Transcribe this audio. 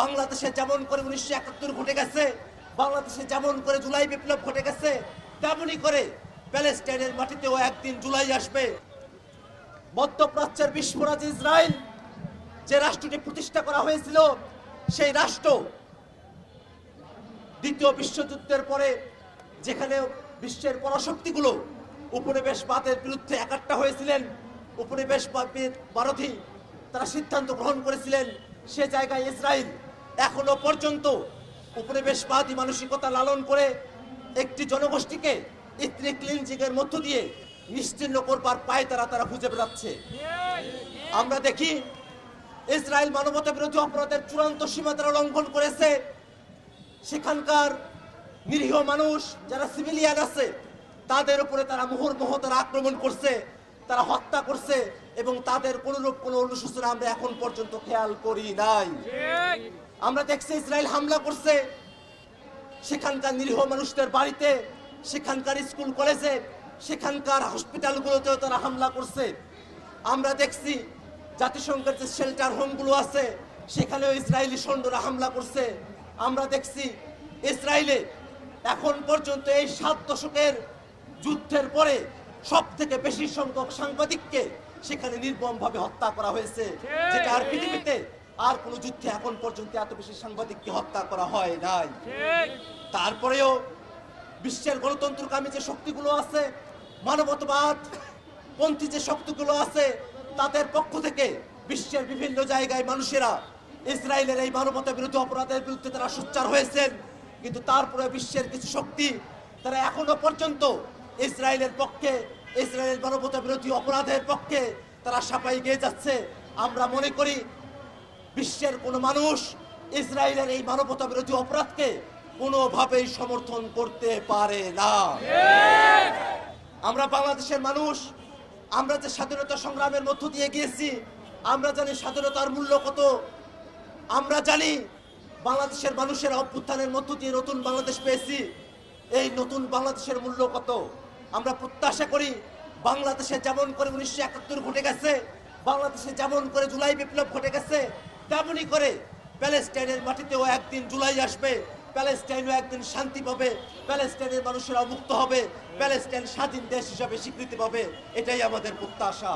বাংলাদেশে যেমন করে উনিশশো একাত্তর ঘটে গেছে, বাংলাদেশে যেমন করে জুলাই বিপ্লব ঘটে গেছে, তেমনই করে প্যালেস্টাইনের মাটিতেও একদিন জুলাই আসবে। মধ্যপ্রাচ্যের বিস্ফোরাজ ইসরায়েল যে রাষ্ট্রটি প্রতিষ্ঠা করা হয়েছিল, সেই রাষ্ট্র দ্বিতীয় বিশ্বযুদ্ধের পরে যেখানে বিশ্বের পরাশক্তিগুলো উপনিবেশবাদের বিরুদ্ধে একাট্টা হয়েছিলেন উপনিবেশবাদ বারথী তারা সিদ্ধান্ত গ্রহণ করেছিলেন, সে জায়গায় ইসরায়েল এখনও পর্যন্ত উপনিবেশবাদী মানসিকতা লালন করে একটি জনগোষ্ঠীকে ইত্রিক ক্লিনজিংয়ের মধ্য দিয়ে নিশ্চিন্ন করবার পায়ে তারা তারা খুঁজে বেড়াচ্ছে। আমরা দেখি ইসরায়েল মানবতা বিরোধী অপরাধের চূড়ান্ত সীমা তারা লঙ্ঘন করেছে। সেখানকার নিরীহ মানুষ, যারা সিভিলিয়ান আছে, তাদের উপরে তারা মুহুর্মুহ তারা আক্রমণ করছে। তারা হত্যা করছে এবং তাদের কোনরূপ কোনো অনুশোচনা আমরা এখন পর্যন্ত খেয়াল করি নাই। আমরা দেখছি ইসরায়েল হামলা করছে। সেখানকার নিরীহ মানুষদের বাড়িতে সেখানকার স্কুল কলেজে সেখানকার হসপিটালগুলোতেও তারা হামলা করছে। আমরা দেখছি জাতিসংঘের যে শেল্টার হোমগুলো আছে সেখানেও ইসরায়েলি সৈন্যরা হামলা করছে। আমরা দেখছি ইসরায়েলে এখন পর্যন্ত এই সাত দশকের যুদ্ধের পরে সব থেকে বেশি সংখ্যক সাংবাদিককে সেখানে নির্মমভাবে হত্যা করা হয়েছে। যেটা আর পৃথিবীতে আর কোন যুদ্ধে এখন পর্যন্ত এত বেশি সাংবাদিককে হত্যা করা হয় নাই। তারপরেও বিশ্বের গণতন্ত্রকামী যে শক্তিগুলো আছে মানবতাবাদ পন্থী যে শক্তিগুলো আছে তাদের পক্ষ থেকে বিশ্বের বিভিন্ন জায়গায় মানুষেরা ইসরায়েলের এই মানবতা বিরোধী অপরাধের বিরুদ্ধে তারা সোচ্চার হয়েছেন। কিন্তু তারপরে বিশ্বের কিছু শক্তি তারা এখনও পর্যন্ত ইসরায়েলের পক্ষে, ইসরায়েলের মানবতা বিরোধী অপরাধের পক্ষে তারা সাপাই গিয়ে যাচ্ছে। আমরা মনে করি বিশ্বের কোনো মানুষ ইসরায়েলের এই মানবতা বিরোধী অপরাধকে কোনোভাবেই সমর্থন করতে পারে না। আমরা বাংলাদেশের মানুষ, আমরা যে স্বাধীনতা সংগ্রামের মধ্য দিয়ে গিয়েছি আমরা জানি স্বাধীনতার মূল্য কত। আমরা জানি বাংলাদেশের মানুষের অভ্যুত্থানের মধ্য দিয়ে নতুন বাংলাদেশ পেয়েছি, এই নতুন বাংলাদেশের মূল্য কত। আমরা প্রত্যাশা করি বাংলাদেশে যেমন করে উনিশশো একাত্তর ঘটে গেছে, বাংলাদেশে যেমন করে জুলাই বিপ্লব ঘটে গেছে, তেমনই করে প্যালেস্টাইনের মাটিতেও একদিন জুলাই আসবে, প্যালেস্টাইনও একদিন শান্তি পাবে, প্যালেস্টাইনের মানুষেরা মুক্ত হবে, প্যালেস্টাইন স্বাধীন দেশ হিসাবে স্বীকৃতি পাবে, এটাই আমাদের প্রত্যাশা।